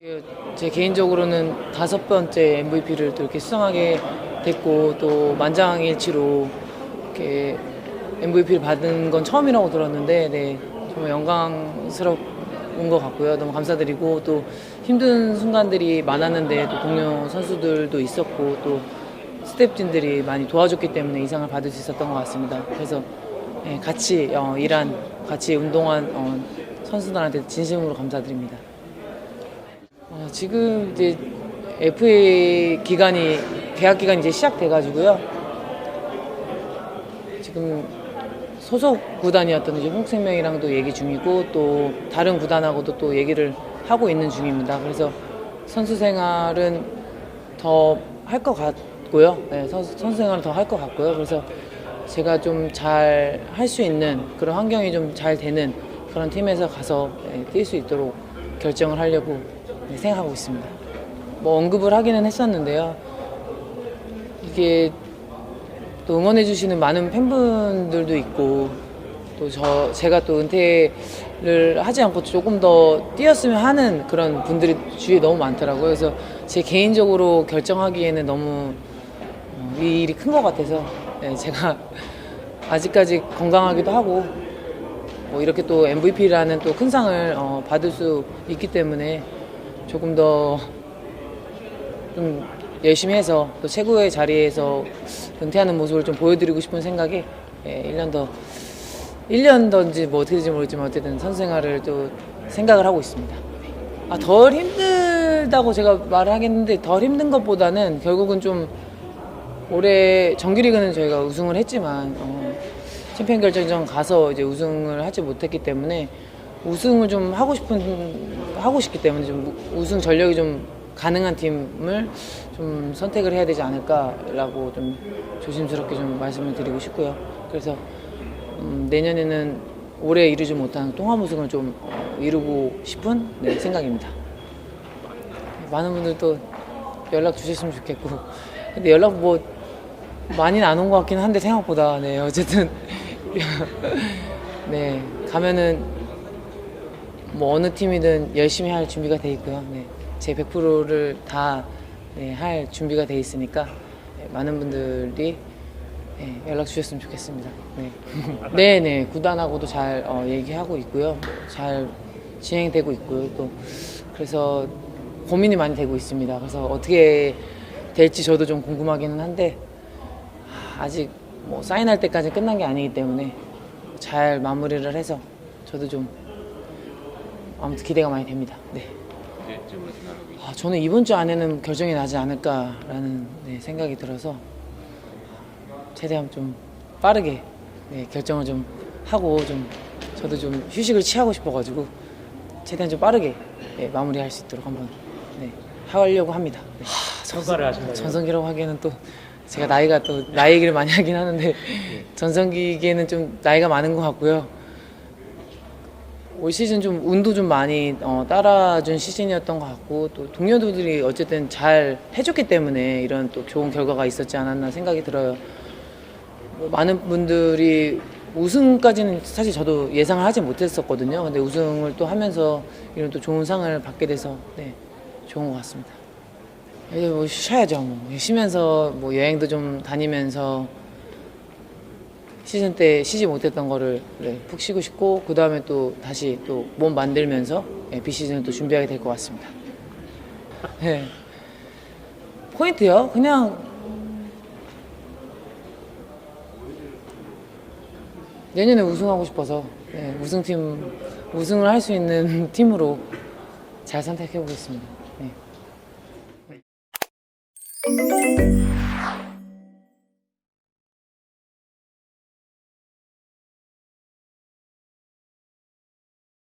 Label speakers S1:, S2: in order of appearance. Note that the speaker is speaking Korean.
S1: 그제 개인적으로는 다섯 번째 MVP를 또 이렇게 수상하게 됐고 또 만장일치로 이렇게 MVP를 받은 건 처음이라고 들었는데 네, 정말 영광스러운 것 같고요. 너무 감사드리고 또 힘든 순간들이 많았는데 또 동료 선수들도 있었고 또 스태프진들이 많이 도와줬기 때문에 이상을 받을 수 있었던 것 같습니다. 그래서 네, 같이 어, 일한 같이 운동한 어, 선수들한테 진심으로 감사드립니다. 어, 지금 이제 FA 기간이 계약 기간이 이제 시작돼 가지고요. 지금 소속 구단이었던 이제 홍생명이랑도 얘기 중이고 또 다른 구단하고도 또 얘기를 하고 있는 중입니다. 그래서 선수 생활은 더 할 것 같고요. 네, 선수, 선수 생활은 더 할 것 같고요. 그래서 제가 좀 잘 할 수 있는 그런 환경이 좀 잘 되는 그런 팀에서 가서 네, 뛸수 있도록 결정을 하려고 네, 생각하고 있습니다. 뭐 언급을 하기는 했었는데요. 이게 또 응원해주시는 많은 팬분들도 있고 또 저 제가 또 은퇴를 하지 않고 조금 더 뛰었으면 하는 그런 분들이 주위에 너무 많더라고요. 그래서 제 개인적으로 결정하기에는 너무 어, 이 일이 큰 것 같아서 네, 제가 아직까지 건강하기도 하고 뭐 이렇게 또 MVP라는 또 큰 상을 어, 받을 수 있기 때문에 조금 더 좀 열심히 해서 또 최고의 자리에서 은퇴하는 모습을 좀 보여드리고 싶은 생각에 예, 1년 더 1년 더인지 뭐 어떻게 될지 모르지만 어쨌든 선수 생활을 또 생각을 하고 있습니다. 아, 덜 힘들다고 제가 말을 하겠는데 덜 힘든 것보다는 결국은 좀 올해 정규리그는 저희가 우승을 했지만 어, 챔피언 결정전 가서 이제 우승을 하지 못했기 때문에 우승을 좀 하고 싶은 하고 싶기 때문에 좀 우승 전력이 좀 가능한 팀을 좀 선택을 해야 되지 않을까라고 좀 조심스럽게 좀 말씀을 드리고 싶고요. 그래서 음, 내년에는 올해 이루지 못한 통합 우승을 좀 어, 이루고 싶은 네, 생각입니다. 많은 분들도 연락 주셨으면 좋겠고 근데 연락 뭐 많이는 안 온 것 같긴 한데 생각보다 네 어쨌든 네 가면은 뭐 어느 팀이든 열심히 할 준비가 돼 있고요. 네, 제 100%를 다 네, 할 준비가 돼 있으니까 네, 많은 분들이 네, 연락 주셨으면 좋겠습니다. 네, 네, 네 구단하고도 잘 어, 얘기하고 있고요. 잘 진행되고 있고요. 또 그래서 고민이 많이 되고 있습니다. 그래서 어떻게 될지 저도 좀 궁금하기는 한데 아, 아직 뭐 사인할 때까지 끝난 게 아니기 때문에 잘 마무리를 해서 저도 좀 아무튼 기대가 많이 됩니다. 네.
S2: 언제쯤으로 생각하고 있
S1: 아, 저는 이번 주 안에는 결정이 나지 않을까라는 네, 생각이 들어서 최대한 좀 빠르게 네, 결정을 좀 하고 좀 저도 좀 휴식을 취하고 싶어가지고 최대한 좀 빠르게 네, 마무리할 수 있도록 한번 네, 하려고 합니다. 네.
S3: 선발을 하신 거예요?
S1: 전성기라고 하기에는 또 제가 나이가 또 나이 얘기를 많이 하긴 하는데 전성기에는 좀 나이가 많은 것 같고요. 올 시즌 좀 운도 좀 많이 어, 따라준 시즌이었던 것 같고 또 동료들이 어쨌든 잘 해줬기 때문에 이런 또 좋은 결과가 있었지 않았나 생각이 들어요. 뭐 많은 분들이 우승까지는 사실 저도 예상을 하지 못했었거든요. 근데 우승을 또 하면서 이런 또 좋은 상을 받게 돼서 네, 좋은 것 같습니다. 이제 뭐 쉬어야죠. 뭐 쉬면서 뭐 여행도 좀 다니면서 시즌 때 쉬지 못했던 거를 네, 푹 쉬고 싶고 그 다음에 또 다시 또 몸 만들면서 네, 비시즌을 또 준비하게 될 것 같습니다. 네. 포인트요? 그냥 내년에 우승하고 싶어서 네, 우승팀 우승을 할 수 있는 팀으로 잘 선택해 보겠습니다. 네.